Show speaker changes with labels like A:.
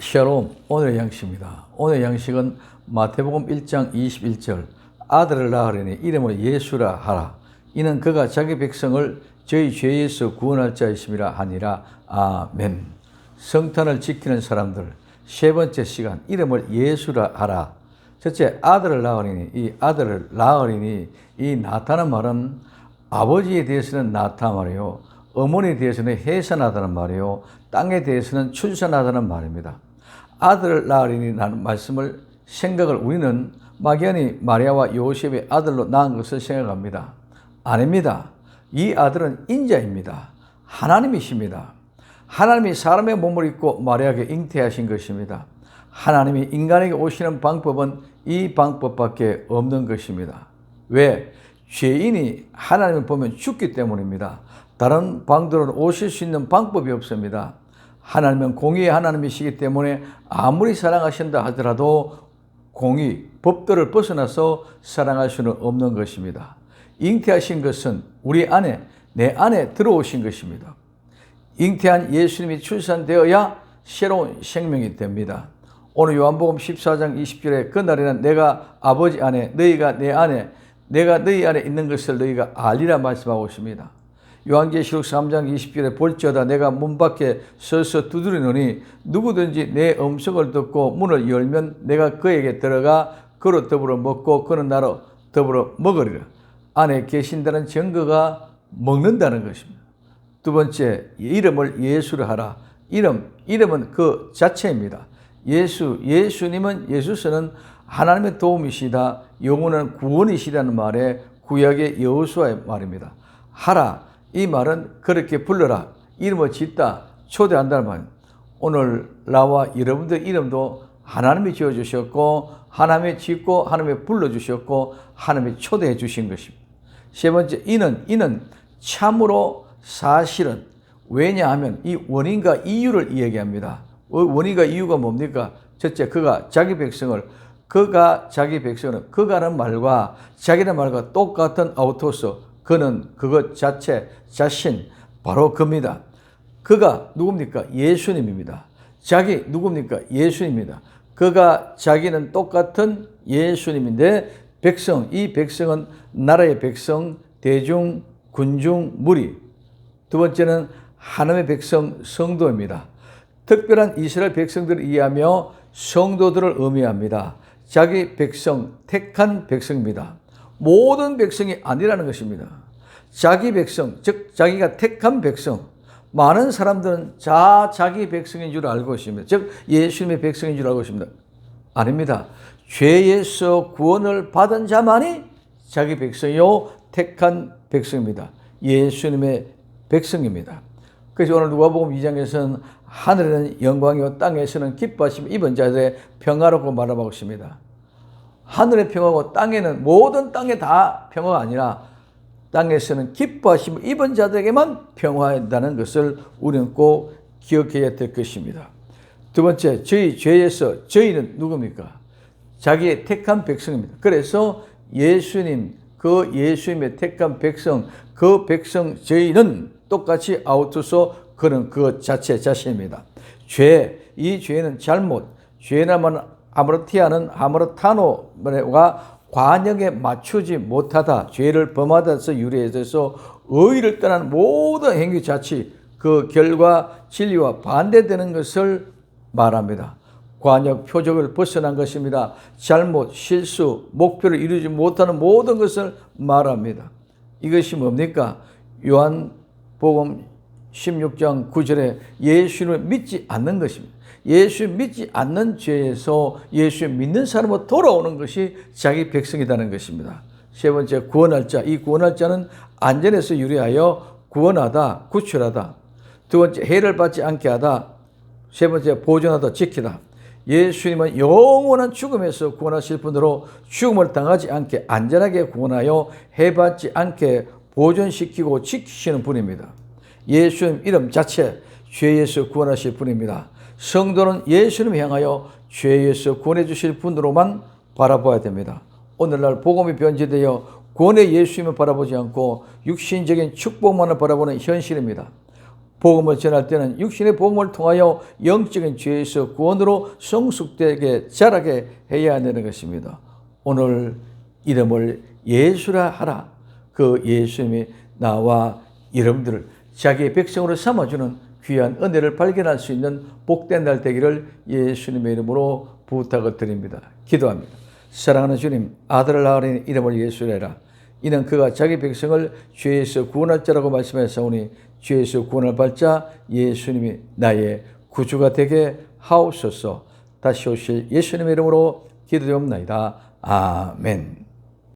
A: 샬롬 오늘의 양식입니다. 오늘의 양식은 마태복음 1장 21절 아들을 낳으려니 이름을 예수라 하라. 이는 그가 자기 백성을 저희 죄에서 구원할 자이심이라 하니라. 아멘. 성탄을 지키는 사람들 세 번째 시간 이름을 예수라 하라. 첫째 아들을 낳으리니 이 아들을 낳으리니 이 나타는 말은 아버지에 대해서는 나타 말이요. 어머니에 대해서는 해산하다는 말이요. 땅에 대해서는 출산하다는 말입니다. 아들을 낳으리니 라는 말씀을 생각을 우리는 막연히 마리아와 요셉의 아들로 낳은 것을 생각합니다. 아닙니다. 이 아들은 인자입니다. 하나님이십니다. 하나님이 사람의 몸을 입고 마리아에게 잉태하신 것입니다. 하나님이 인간에게 오시는 방법은 이 방법밖에 없는 것입니다. 왜? 죄인이 하나님을 보면 죽기 때문입니다. 다른 방도로 오실 수 있는 방법이 없습니다. 하나님은 공의의 하나님이시기 때문에 아무리 사랑하신다 하더라도 공의, 법도를 벗어나서 사랑할 수는 없는 것입니다. 잉태하신 것은 우리 안에, 내 안에 들어오신 것입니다. 잉태한 예수님이 출산되어야 새로운 생명이 됩니다. 오늘 요한복음 14장 20절에 그날에는 내가 아버지 안에 너희가 내 안에 내가 너희 안에 있는 것을 너희가 알리라 말씀하고 있습니다. 요한계시록 3장 20절에 볼지어다 내가 문 밖에 서서 두드리노니 누구든지 내 음성을 듣고 문을 열면 내가 그에게 들어가 그로 더불어 먹고 그는 나로 더불어 먹으리라. 안에 계신다는 증거가 먹는다는 것입니다. 두 번째, 이름을 예수를 하라. 이름, 이름은 그 자체입니다. 예수, 예수님은 예수서는 하나님의 도움이시다. 영원한 구원이시라는 말에 구약의 여호수아의 말입니다. 하라. 이 말은 그렇게 불러라. 이름을 짓다. 초대한다는 말. 오늘 나와 여러분들 이름도 하나님이 지어주셨고, 하나님이 짓고, 하나님이 불러주셨고, 하나님이 초대해 주신 것입니다. 세 번째, 이는, 이는 참으로 사실은 왜냐하면 이 원인과 이유를 이야기합니다. 어, 원인과 이유가 뭡니까? 첫째, 그가 자기 백성을 그가 자기 백성은 그가는 말과 자기는 말과 똑같은 아우토스 그는 그것 자체 자신 바로 그입니다. 그가 누굽니까? 예수님입니다. 자기 누굽니까? 예수입니다. 그가 자기는 똑같은 예수님인데 백성 이 백성은 나라의 백성 대중 군중 무리 두 번째는 하나님의 백성 성도입니다. 특별한 이스라엘 백성들을 이해하며 성도들을 의미합니다. 자기 백성, 택한 백성입니다. 모든 백성이 아니라는 것입니다. 자기 백성, 즉 자기가 택한 백성. 많은 사람들은 자 자기 백성인 줄 알고 있습니다. 즉 예수님의 백성인 줄 알고 있습니다. 아닙니다. 죄에서 구원을 받은 자만이 자기 백성이요 택한 백성입니다. 예수님의 백성입니다. 그래서 오늘 누가복음 2장에서는 하늘에는 영광이요 땅에서는 기뻐하심 입은 자들의 평화라고 말하고 있습니다. 하늘의 평화고 땅에는 모든 땅에 다 평화가 아니라 땅에서는 기뻐하심 입은 자들에게만 평화한다는 것을 우리는 꼭 기억해야 될 것입니다. 두 번째, 저희 죄에서 저희는 누굽니까? 자기의 택한 백성입니다. 그래서 예수님, 그 예수님의 택한 백성, 그 백성 저희는 똑같이 아우투소 그는 그 자체 자신입니다. 죄, 이 죄는 잘못, 죄나만 아무르티아는 아무르타노가 관역에 맞추지 못하다, 죄를 범하다서 유래해서 의를 떠난 모든 행위 자체, 그 결과 진리와 반대되는 것을 말합니다. 관역 표적을 벗어난 것입니다. 잘못, 실수, 목표를 이루지 못하는 모든 것을 말합니다. 이것이 뭡니까? 요한복음 16장 9절에 예수를 믿지 않는 것입니다. 예수 믿지 않는 죄에서 예수 믿는 사람으로 돌아오는 것이 자기 백성이라는 것입니다. 세 번째 구원할 자. 이 구원할 자는 안전에서 유리하여 구원하다, 구출하다. 두 번째 해를 받지 않게 하다. 세 번째 보존하다, 지키다. 예수님은 영원한 죽음에서 구원하실 분으로 죽음을 당하지 않게 안전하게 구원하여 해받지 않게 보존시키고 지키시는 분입니다. 예수님 이름 자체 죄에서 구원하실 분입니다. 성도는 예수님 향하여 죄에서 구원해 주실 분으로만 바라봐야 됩니다. 오늘날 복음이 변질되어 구원의 예수님을 바라보지 않고 육신적인 축복만을 바라보는 현실입니다. 복음을 전할 때는 육신의 복음을 통하여 영적인 죄에서 구원으로 성숙되게 자라게 해야 하는 것입니다. 오늘 이름을 예수라 하라. 그 예수님이 나와 여러분들을 자기의 백성으로 삼아주는 귀한 은혜를 발견할 수 있는 복된 날 되기를 예수님의 이름으로 부탁을 드립니다. 기도합니다. 사랑하는 주님, 아들을 낳으니 이름을 예수라 이는 그가 자기 백성을 죄에서 구원할 자라고 말씀하셨사오니 죄에서 구원을 받자 예수님이 나의 구주가 되게 하옵소서. 다시 오실 예수님의 이름으로 기도드옵나이다. 아멘.